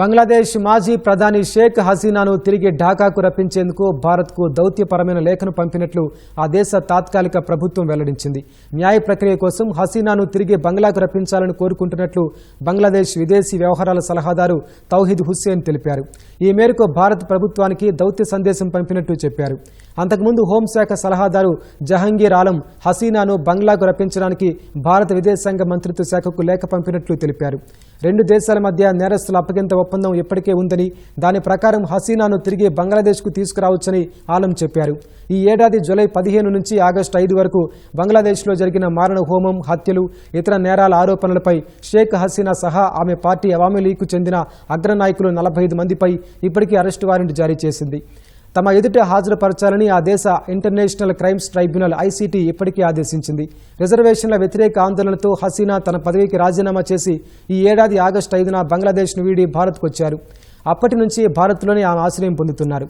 బంగ్లాదేశ్ మాజీ ప్రధాని షేక్ హసీనాను తిరిగి ఢాకాకు రప్పించేందుకు భారత్కు దౌత్యపరమైన లేఖను పంపినట్లు ఆ దేశ తాత్కాలిక ప్రభుత్వం వెల్లడించింది. న్యాయ ప్రక్రియ కోసం హసీనాను తిరిగి బంగ్లాకు రప్పించాలని కోరుకుంటున్నట్లు బంగ్లాదేశ్ విదేశీ వ్యవహారాల సలహాదారు తౌహీద్ హుస్సేన్ తెలిపారు. ఈ మేరకు భారత ప్రభుత్వానికి దౌత్య సందేశం పంపినట్టు చెప్పారు. అంతకుముందు హోంశాఖ సలహాదారు జహంగీర్ ఆలం హసీనాను బంగ్లాకు రప్పించడానికి భారత విదేశాంగ మంత్రిత్వ శాఖకు లేఖ పంపినట్లు తెలిపారు. రెండు దేశాల మధ్య నేరస్తుల అప్పగింత ఒప్పందం ఇప్పటికే ఉందని దాని ప్రకారం హసీనాను తిరిగి బంగ్లాదేశ్కు తీసుకురావచ్చని ఆలం చెప్పారు. ఈ ఏడాది జూలై పదిహేను నుంచి ఆగస్టు ఐదు వరకు బంగ్లాదేశ్లో జరిగిన మారణ హోమం హత్యలు ఇతర నేరాల ఆరోపణలపై షేక్ హసీనా సహా ఆమె పార్టీ అవామీ లీగ్కు చెందిన అగ్రనాయకులు నలభై ఐదు మందిపై ఇప్పటికీ అరెస్టు వారెంట్ జారీ చేసింది. తమ ఎదుట హాజరుపరచాలని ఆ దేశ ఇంటర్నేషనల్ క్రైమ్స్ ట్రైబ్యునల్ ఐసీటీ ఇప్పటికీ ఆదేశించింది. రిజర్వేషన్ల వ్యతిరేక ఆందోళనతో హసీనా తన పదవికి రాజీనామా చేసి ఈ ఏడాది ఆగస్టు ఐదున బంగ్లాదేశ్ను వీడి భారత్కు వచ్చారు. అప్పటి నుంచి భారత్లోనే ఆమె ఆశ్రయం పొందుతున్నారు.